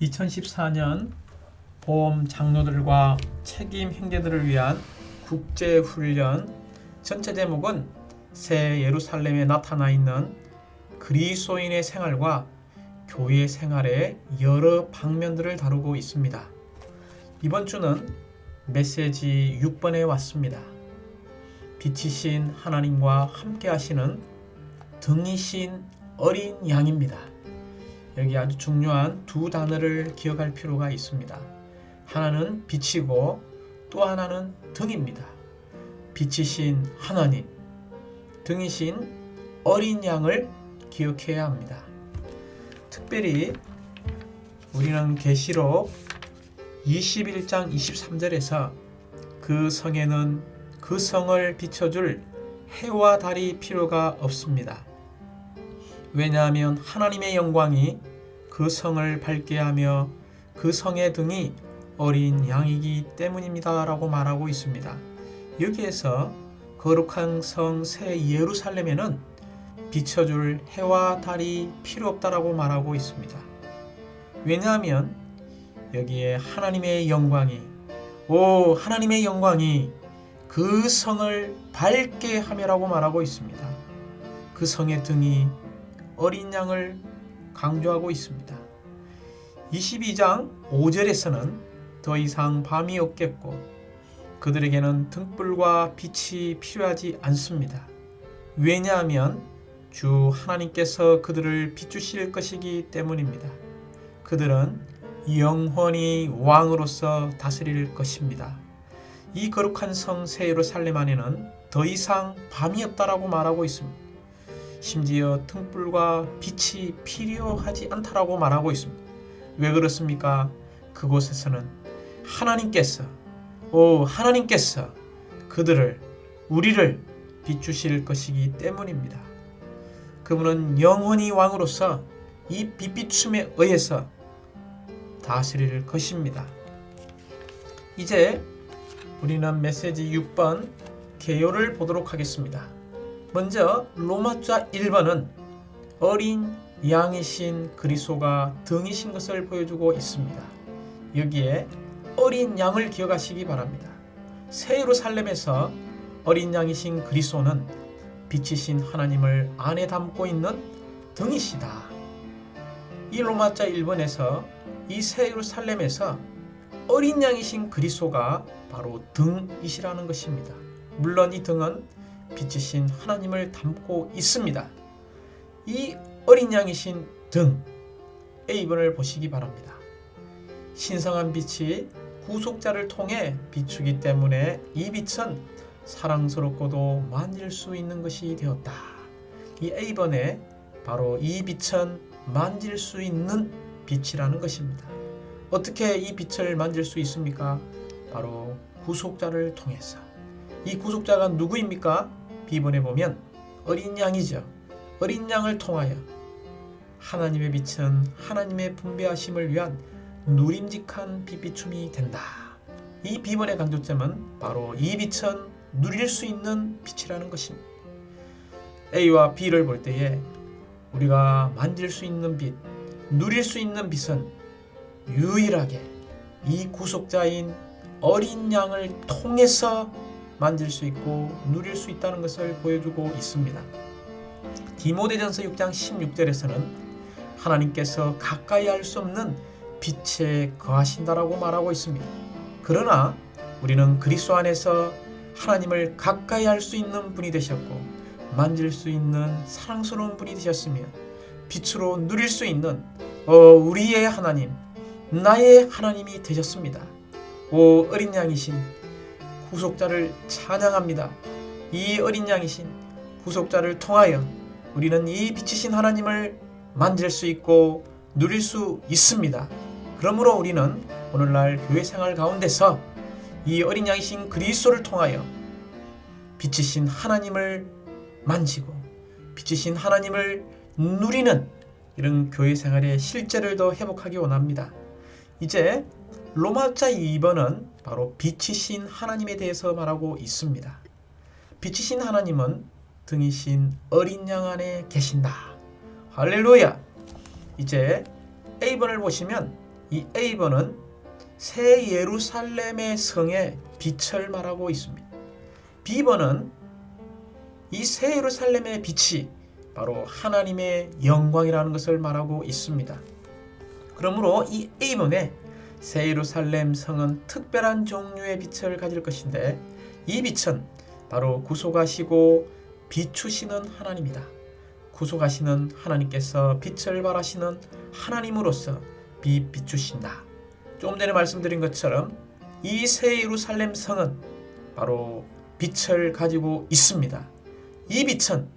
2014년 보험 장로들과 책임 형제들을 위한 국제 훈련 전체 제목은 새 예루살렘에 나타나 있는 그리스도인의 생활과 교회 생활의 여러 방면들을 다루고 있습니다. 이번 주는 메시지 6번에 왔습니다. 빛이신 하나님과 함께 하시는 등이신 어린 양입니다. 여기 아주 중요한 두 단어를 기억할 필요가 있습니다. 하나는 빛이고 또 하나는 등입니다. 빛이신 하나님, 등이신 어린 양을 기억해야 합니다. 특별히 우리는 계시록 21장 23절에서 그 성에는 그 성을 비춰줄 해와 달이 필요가 없습니다. 왜냐하면 하나님의 영광이 그 성을 밝게 하며 그 성의 등이 어린 양이기 때문입니다 라고 말하고 있습니다. 여기에서 거룩한 성 새 예루살렘에는 비춰줄 해와 달이 필요 없다라고 말하고 있습니다. 왜냐하면 여기에 하나님의 영광이 오 하나님의 영광이 그 성을 밝게 하며라고 말하고 있습니다. 그 성의 등이 어린 양을 강조하고 있습니다. 22장 5절에서는 더 이상 밤이 없겠고 그들에게는 등불과 빛이 필요하지 않습니다. 왜냐하면 주 하나님께서 그들을 비추실 것이기 때문입니다. 그들은 영원히 왕으로서 다스릴 것입니다. 이 거룩한 성새 예루살렘 안에는 더 이상 밤이 없다라고 말하고 있습니다. 심지어 등불과 빛이 필요하지 않다라고 말하고 있습니다. 왜 그렇습니까? 그곳에서는 하나님께서 오 하나님께서 그들을 우리를 비추실 것이기 때문입니다. 그분은 영원히 왕으로서 이 빛비춤에 의해서 다스릴 것입니다. 이제 우리는 메시지 6번 개요를 보도록 하겠습니다. 먼저 로마자 1번은 어린 양이신 그리스도가 등이신 것을 보여주고 있습니다. 여기에 어린 양을 기억하시기 바랍니다. 새 예루살렘에서 어린 양이신 그리스도는 빛이신 하나님을 안에 담고 있는 등이시다. 이 로마자 1번에서 이 새 예루살렘에서 어린 양이신 그리스도가 바로 등이시라는 것입니다. 물론 이 등은 빛이신 하나님을 담고 있습니다. 이 어린 양이신 등 A번을 보시기 바랍니다. 신성한 빛이 구속자를 통해 비추기 때문에 이 빛은 사랑스럽고도 만질 수 있는 것이 되었다. 이 A번에 바로 이 빛은 만질 수 있는 빛이라는 것입니다. 어떻게 이 빛을 만질 수 있습니까? 바로 구속자를 통해서. 이 구속자가 누구입니까? B번에 보면 어린 양이죠. 어린 양을 통하여 하나님의 빛은 하나님의 분배하심을 위한 누림직한 빛비춤이 된다. 이 B번의 강조점은 바로 이 빛은 누릴 수 있는 빛이라는 것입니다. A와 B를 볼 때에 우리가 만질 수 있는 빛, 누릴 수 있는 빛은 유일하게 이 구속자인 어린 양을 통해서 만질 수 있고 누릴 수 있다는 것을 보여주고 있습니다. 디모데전서 6장 16절에서는 하나님께서 가까이 할 수 없는 빛에 거하신다라고 말하고 있습니다. 그러나 우리는 그리스도 안에서 하나님을 가까이 할 수 있는 분이 되셨고 만질 수 있는 사랑스러운 분이 되셨으며 빛으로 누릴 수 있는 어, 우리의 하나님, 나의 하나님이 되셨습니다. 오 어린 양이신 구속자를 찬양합니다. 이 어린 양이신 구속자를 통하여 우리는 이 빛이신 하나님을 만질 수 있고 누릴 수 있습니다. 그러므로 우리는 오늘날 교회 생활 가운데서 이 어린 양이신 그리스도를 통하여 빛이신 하나님을 만지고 빛이신 하나님을 누리는 이런 교회 생활의 실제를 더 회복하기 원합니다. 이제 로마자 2번은 바로 빛이신 하나님에 대해서 말하고 있습니다. 빛이신 하나님은 등이신 어린 양 안에 계신다. 할렐루야! 이제 A번을 보시면 이 A번은 새 예루살렘의 성의 빛을 말하고 있습니다. B번은 이 새 예루살렘의 빛이 바로 하나님의 영광이라는 것을 말하고 있습니다. 그러므로 이 A번에 새 예루살렘 성은 특별한 종류의 빛을 가질 것인데 이 빛은 바로 구속하시고 비추시는 하나님이다. 구속하시는 하나님께서 빛을 발하시는 하나님으로서 빛 비추신다. 좀 전에 말씀드린 것처럼 이 새 예루살렘 성은 바로 빛을 가지고 있습니다. 이 빛은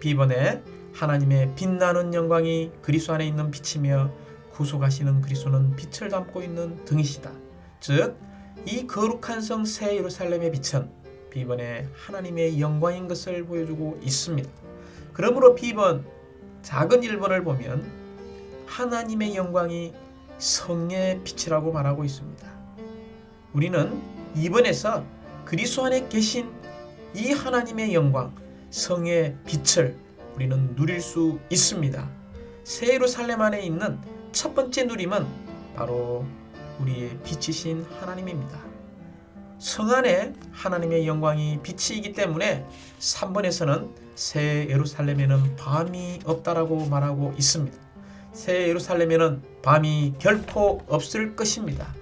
비번에 하나님의 빛나는 영광이 그리스도 안에 있는 빛이며 구속하시는 그리스도는 빛을 담고 있는 등이시다. 즉, 이 거룩한 성 새 예루살렘의 빛은 비번에 하나님의 영광인 것을 보여주고 있습니다. 그러므로 비번 작은 1번을 보면 하나님의 영광이 성의 빛이라고 말하고 있습니다. 우리는 2번에서 그리스도 안에 계신 이 하나님의 영광, 성의 빛을 우리는 누릴 수 있습니다. 새 예루살렘 안에 있는 첫 번째 누림은 바로 우리의 빛이신 하나님입니다. 성 안에 하나님의 영광이 빛이기 때문에 3번에서는 새 예루살렘에는 밤이 없다라고 말하고 있습니다. 새 예루살렘에는 밤이 결코 없을 것입니다.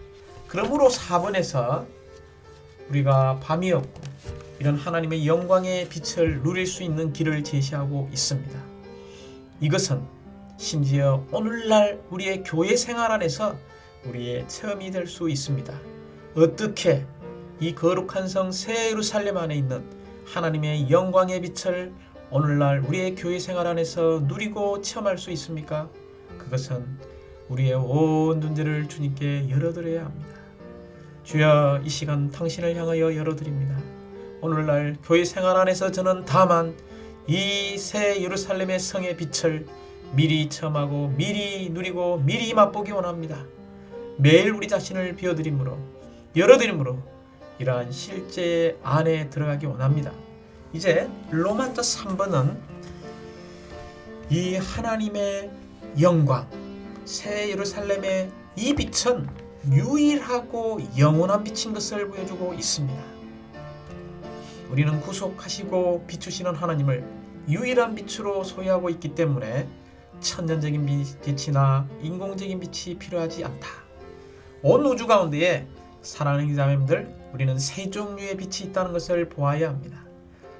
그러므로 4번에서 우리가 밤이 없고 이런 하나님의 영광의 빛을 누릴 수 있는 길을 제시하고 있습니다. 이것은 심지어 오늘날 우리의 교회 생활 안에서 우리의 체험이 될 수 있습니다. 어떻게 이 거룩한 성 새 예루살렘 안에 있는 하나님의 영광의 빛을 오늘날 우리의 교회 생활 안에서 누리고 체험할 수 있습니까? 그것은 우리의 온 눈들을 주님께 열어드려야 합니다. 주여 이 시간 당신을 향하여 열어드립니다. 오늘날 교회 생활 안에서 저는 다만 이 새 예루살렘의 성의 빛을 미리 체험하고 미리 누리고 미리 맛보기 원합니다. 매일 우리 자신을 비워드림으로 열어드림으로 이러한 실제 안에 들어가기 원합니다. 이제 로마서 3번은 이 하나님의 영광, 새 예루살렘의 이 빛은 유일하고 영원한 빛인 것을 보여주고 있습니다. 우리는 구속하시고 비추시는 하나님을 유일한 빛으로 소유하고 있기 때문에 천년적인 빛이나 인공적인 빛이 필요하지 않다. 온 우주 가운데에 사랑하는 자매님들, 우리는 세 종류의 빛이 있다는 것을 보아야 합니다.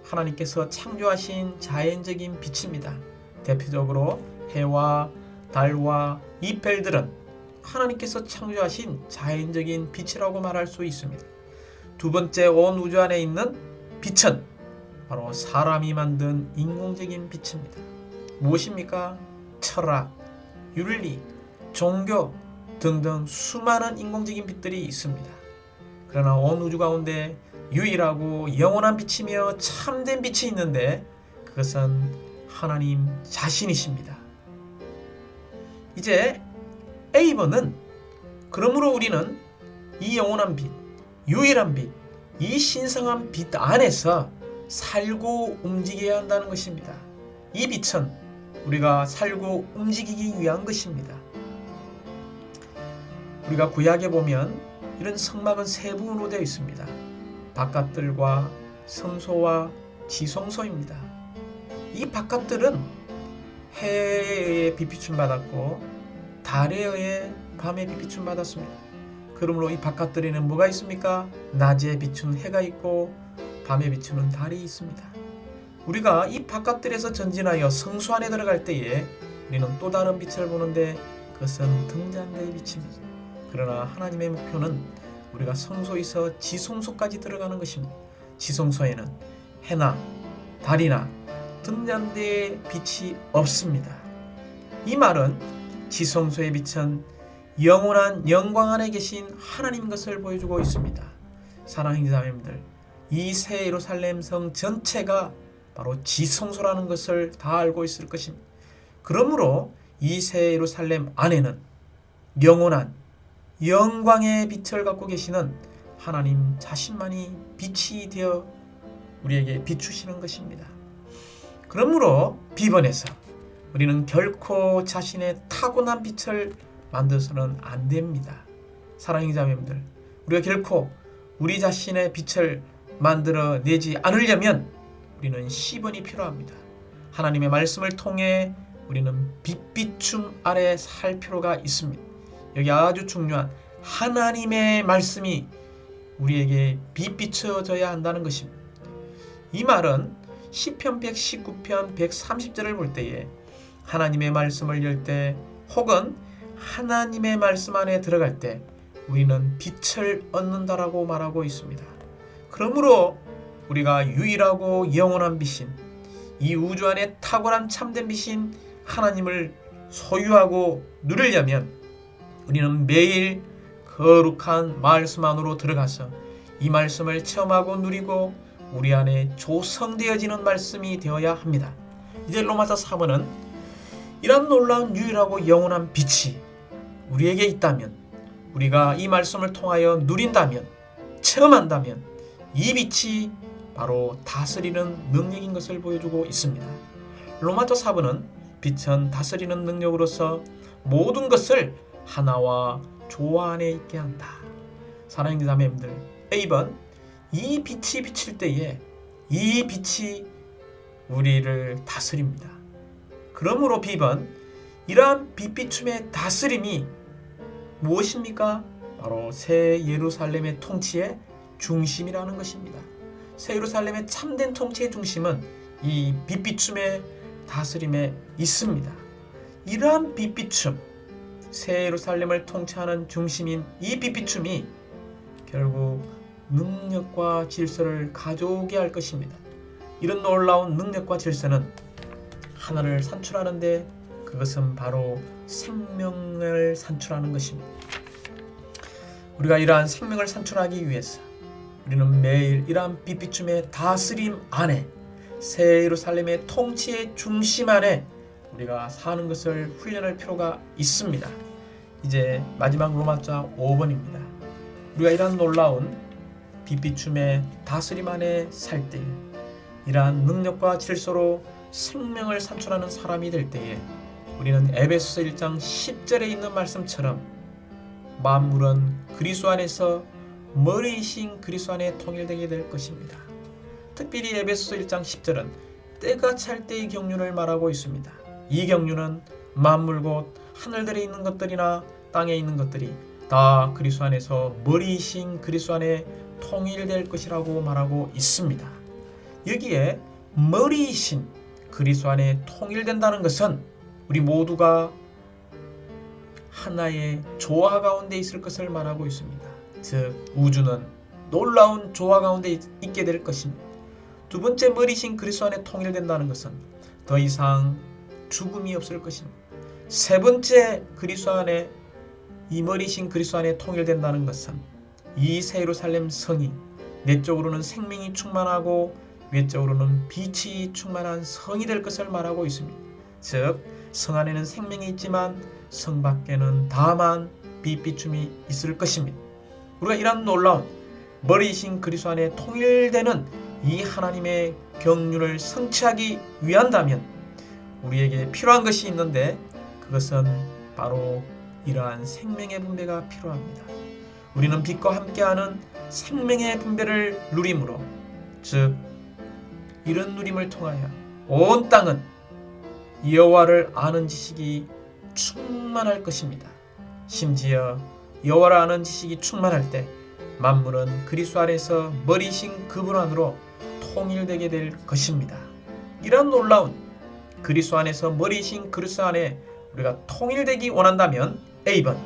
하나님께서 창조하신 자연적인 빛입니다. 대표적으로 해와 달과 이 별들은 하나님께서 창조하신 자연적인 빛이라고 말할 수 있습니다. 두 번째 온 우주 안에 있는 빛은 바로 사람이 만든 인공적인 빛입니다. 무엇입니까? 철학, 윤리, 종교 등등 수많은 인공적인 빛들이 있습니다. 그러나 온 우주 가운데 유일하고 영원한 빛이며 참된 빛이 있는데 그것은 하나님 자신이십니다. 이제 A번은 그러므로 우리는 이 영원한 빛, 유일한 빛, 이 신성한 빛 안에서 살고 움직여야 한다는 것입니다. 이 빛은 우리가 살고 움직이기 위한 것입니다. 우리가 구약에 보면 이런 성막은 세 부분으로 되어 있습니다. 바깥들과 성소와 지성소입니다. 이 바깥들은 해에 비비춤 받았고 달에 의해 밤에 비비춤 받았습니다. 그러므로 이 바깥들에는 뭐가 있습니까? 낮에 비춘 해가 있고 밤에 비추는 달이 있습니다. 우리가 이 바깥들에서 전진하여 성수 안에 들어갈 때에 우리는 또 다른 빛을 보는데 그것은 등잔대의 빛입니다. 그러나 하나님의 목표는 우리가 성소에서 지성소까지 들어가는 것입니다. 지성소에는 해나 달이나 등잔대의 빛이 없습니다. 이 말은 지성소의 빛은 영원한 영광 안에 계신 하나님 것을 보여주고 있습니다. 사랑하는 자매님들, 이 새 예루살렘 성 전체가 바로 지성소라는 것을 다 알고 있을 것입니다. 그러므로 이 새 예루살렘 안에는 영원한 영광의 빛을 갖고 계시는 하나님 자신만이 빛이 되어 우리에게 비추시는 것입니다. 그러므로 비번에서 우리는 결코 자신의 타고난 빛을 만들어서는 안 됩니다. 사랑의 자매님들, 우리가 결코 우리 자신의 빛을 만들어 내지 않으려면 우리는 10원이 필요합니다. 하나님의 말씀을 통해 우리는 빛비춤 아래 살 필요가 있습니다. 여기 아주 중요한 하나님의 말씀이 우리에게 빛비춰져야 한다는 것입니다. 이 말은 시편 119편 130절을 볼 때에 하나님의 말씀을 열 때 혹은 하나님의 말씀 안에 들어갈 때 우리는 빛을 얻는다라고 말하고 있습니다. 그러므로 우리가 유일하고 영원한 빛인 이 우주 안에 탁월한 참된 빛인 하나님을 소유하고 누리려면 우리는 매일 거룩한 말씀 안으로 들어가서 이 말씀을 체험하고 누리고 우리 안에 조성되어지는 말씀이 되어야 합니다. 이제 로마서 3번은 이런 놀라운 유일하고 영원한 빛이 우리에게 있다면 우리가 이 말씀을 통하여 누린다면 체험한다면 이 빛이 바로 다스리는 능력인 것을 보여주고 있습니다. 로마서 4번은 빛은 다스리는 능력으로서 모든 것을 하나와 조화 안에 있게 한다. 사랑하는 자매님들, A번 이 빛이 비칠 때에 이 빛이 우리를 다스립니다. 그러므로 B번 이러한 빛비춤의 다스림이 무엇입니까? 바로 새 예루살렘의 통치의 중심이라는 것입니다. 새 예루살렘의 참된 통치의 중심은 이 빛비춤의 다스림에 있습니다. 이러한 빛비춤, 새 예루살렘을 통치하는 중심인 이 빛비춤이 결국 능력과 질서를 가져오게 할 것입니다. 이런 놀라운 능력과 질서는 하나를 산출하는데 그것은 바로 생명을 산출하는 것입니다. 우리가 이러한 생명을 산출하기 위해서 우리는 매일 이러한 빛비춤의 다스림 안에 새 예루살렘의 통치의 중심 안에 우리가 사는 것을 훈련할 필요가 있습니다. 이제 마지막 로마자 5번입니다. 우리가 이러한 놀라운 빛비춤의 다스림 안에 살 때에 이러한 능력과 질서로 생명을 산출하는 사람이 될 때에 우리는 에베소서 1장 10절에 있는 말씀처럼 만물은 그리스도 안에서 머리이신 그리스도 안에 통일되게 될 것입니다. 특별히 에베소서 1장 10절은 때가 찰 때의 경륜을 말하고 있습니다. 이 경륜은 만물 곧 하늘들에 있는 것들이나 땅에 있는 것들이 다 그리스도 안에서 머리이신 그리스도 안에 통일될 것이라고 말하고 있습니다. 여기에 머리이신 그리스도 안에 통일된다는 것은 우리 모두가 하나의 조화 가운데 있을 것을 말하고 있습니다. 즉 우주는 놀라운 조화 가운데 있게 될 것입니다. 두 번째 머리신 그리스도 안에 통일된다는 것은 더 이상 죽음이 없을 것입니다. 세 번째 그리스도 안에 이 머리신 그리스도 안에 통일된다는 것은 이 세루살렘 성이 내적으로는 생명이 충만하고 외적으로는 빛이 충만한 성이 될 것을 말하고 있습니다. 즉, 성 안에는 생명이 있지만 성 밖에는 다만 빛비춤이 있을 것입니다. 우리가 이런 놀라운 머리이신 그리스도 안에 통일되는 이 하나님의 경륜을 성취하기 위한다면 우리에게 필요한 것이 있는데 그것은 바로 이러한 생명의 분배가 필요합니다. 우리는 빛과 함께하는 생명의 분배를 누림으로 즉 이런 누림을 통하여 온 땅은 여호와를 아는 지식이 충만할 것입니다. 심지어 여호와를 아는 지식이 충만할 때 만물은 그리스도 안에서 머리신 그분 안으로 통일되게 될 것입니다. 이런 놀라운 그리스도 안에서 머리신 그리스도 안에 우리가 통일되기 원한다면 A번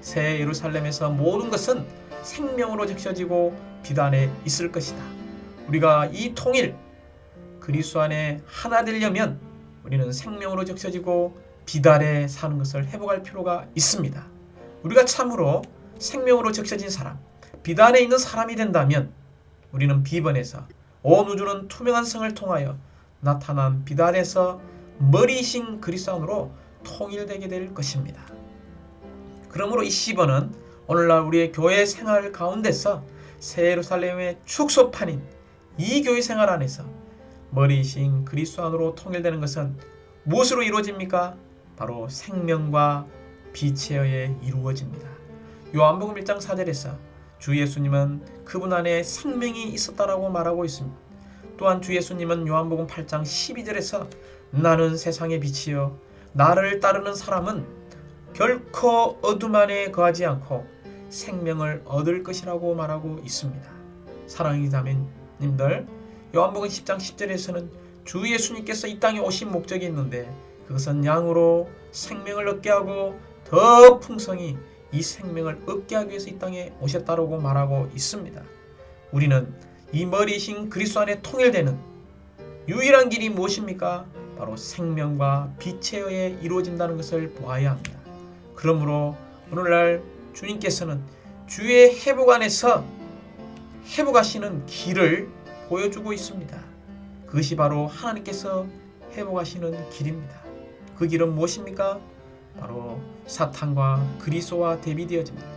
새 예루살렘에서 모든 것은 생명으로 적셔지고 비단에 있을 것이다. 우리가 이 통일 그리스도 안에 하나 되려면 우리는 생명으로 적셔지고 비단에 사는 것을 회복할 필요가 있습니다. 우리가 참으로 생명으로 적셔진 사람, 비단에 있는 사람이 된다면 우리는 비번에서 온 우주는 투명한 성을 통하여 나타난 비단에서 머리이신 그리스도 안으로 통일되게 될 것입니다. 그러므로 이 10번은 오늘날 우리의 교회 생활 가운데서 새 예루살렘의 축소판인 이 교회 생활 안에서 머리이신 그리스도 안으로 통일되는 것은 무엇으로 이루어집니까? 바로 생명과 빛에 의해 이루어집니다. 요한복음 1장 4절에서 주 예수님은 그분 안에 생명이 있었다라고 말하고 있습니다. 또한 주 예수님은 요한복음 8장 12절에서 나는 세상의 빛이요 나를 따르는 사람은 결코 어둠 안에 거하지 않고 생명을 얻을 것이라고 말하고 있습니다. 사랑하는 자매님들 요한복음 10장 10절에서는 주 예수님께서 이 땅에 오신 목적이 있는데 그것은 양으로 생명을 얻게 하고 더 풍성히 이 생명을 얻게 하기 위해서 이 땅에 오셨다고 말하고 있습니다. 우리는 이 머리신 그리스도 안에 통일되는 유일한 길이 무엇입니까? 바로 생명과 빛에 의해 이루어진다는 것을 보아야 합니다. 그러므로 오늘날 주님께서는 주의 회복 안에서 회복하시는 길을 보여주고 있습니다. 그것이 바로 하나님께서 회복하시는 길입니다. 그 길은 무엇입니까? 바로 사탄과 그리스도와 대비되어집니다.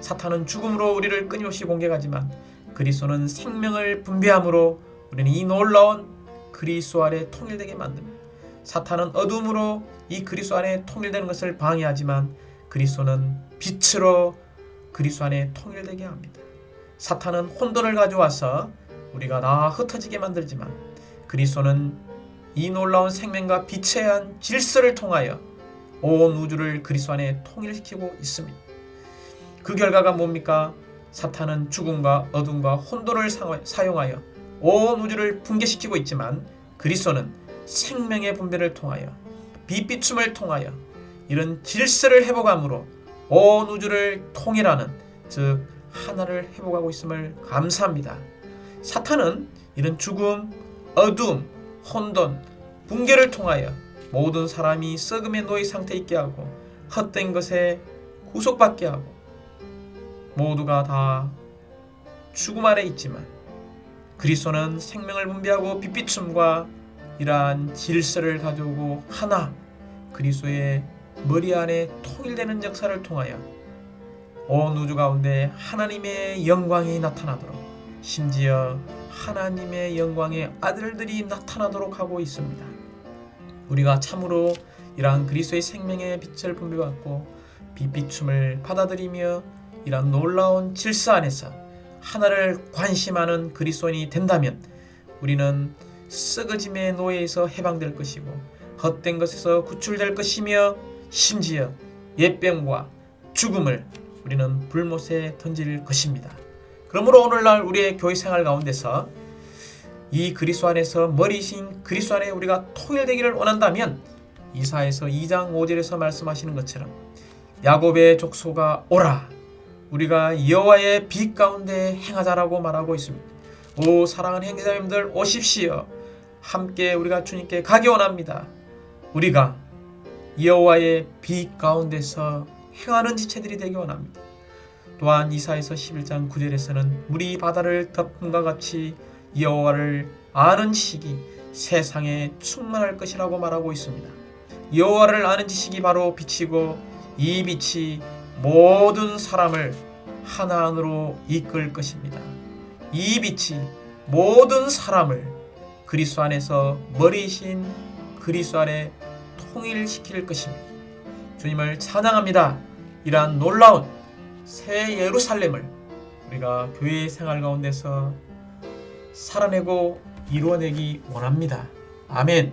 사탄은 죽음으로 우리를 끊임없이 공격하지만 그리스도는 생명을 분배함으로 우리는 이 놀라운 그리스도 아래 통일되게 만듭니다. 사탄은 어둠으로 이 그리스도 안에 통일되는 것을 방해하지만 그리스도는 빛으로 그리스도 안에 통일되게 합니다. 사탄은 혼돈을 가져와서 우리가 다 흩어지게 만들지만 그리스도는 이 놀라운 생명과 빛에 한 질서를 통하여 온 우주를 그리스도 안에 통일시키고 있습니다. 그 결과가 뭡니까? 사탄은 죽음과 어둠과 혼돈을 사용하여 온 우주를 붕괴시키고 있지만 그리스도는 생명의 분배를 통하여 빛비춤을 통하여 이런 질서를 회복함으로 온 우주를 통일하는 즉 하나를 회복하고 있음을 감사합니다. 사탄은 이런 죽음, 어둠, 혼돈, 붕괴를 통하여 모든 사람이 썩음의 노예 상태에 있게 하고 헛된 것에 구속받게 하고 모두가 다 죽음 아래 있지만 그리스도는 생명을 분배하고 빛비춤과 이러한 질서를 가져오고 하나 그리스도의 머리 안에 통일되는 역사를 통하여 온 우주 가운데 하나님의 영광이 나타나도록 심지어 하나님의 영광의 아들들이 나타나도록 하고 있습니다. 우리가 참으로 이러한 그리스도의 생명의 빛을 분배받고 빛비춤을 받아들이며 이러한 놀라운 질서 안에서 하나를 관심하는 그리스도인이 된다면 우리는 썩어짐의 노예에서 해방될 것이고 헛된 것에서 구출될 것이며 심지어 옛병과 죽음을 우리는 불못에 던질 것입니다. 그러므로 오늘날 우리의 교회 생활 가운데서 이 그리스도 안에서 머리신 그리스도 안에 우리가 통일되기를 원한다면 이사에서 2장 5절에서 말씀하시는 것처럼 야곱의 족소가 오라 우리가 여호와의 빛 가운데 행하자라고 말하고 있습니다. 오 사랑하는 행자님들 오십시오. 함께 우리가 주님께 가기 원합니다. 우리가 여호와의 빛 가운데서 행하는 지체들이 되기 원합니다. 또한 이사에서 11장 9절에서는 물이 바다를 덮음과 같이 여호와를 아는 지식이 세상에 충만할 것이라고 말하고 있습니다. 여호와를 아는 지식이 바로 빛이고 이 빛이 모든 사람을 하나 안으로 이끌 것입니다. 이 빛이 모든 사람을 그리스도 안에서 머리이신 그리스도 안에 통일시킬 것입니다. 주님을 찬양합니다. 이러한 놀라운 새 예루살렘을 우리가 교회 생활 가운데서 살아내고 이루어내기 원합니다. 아멘.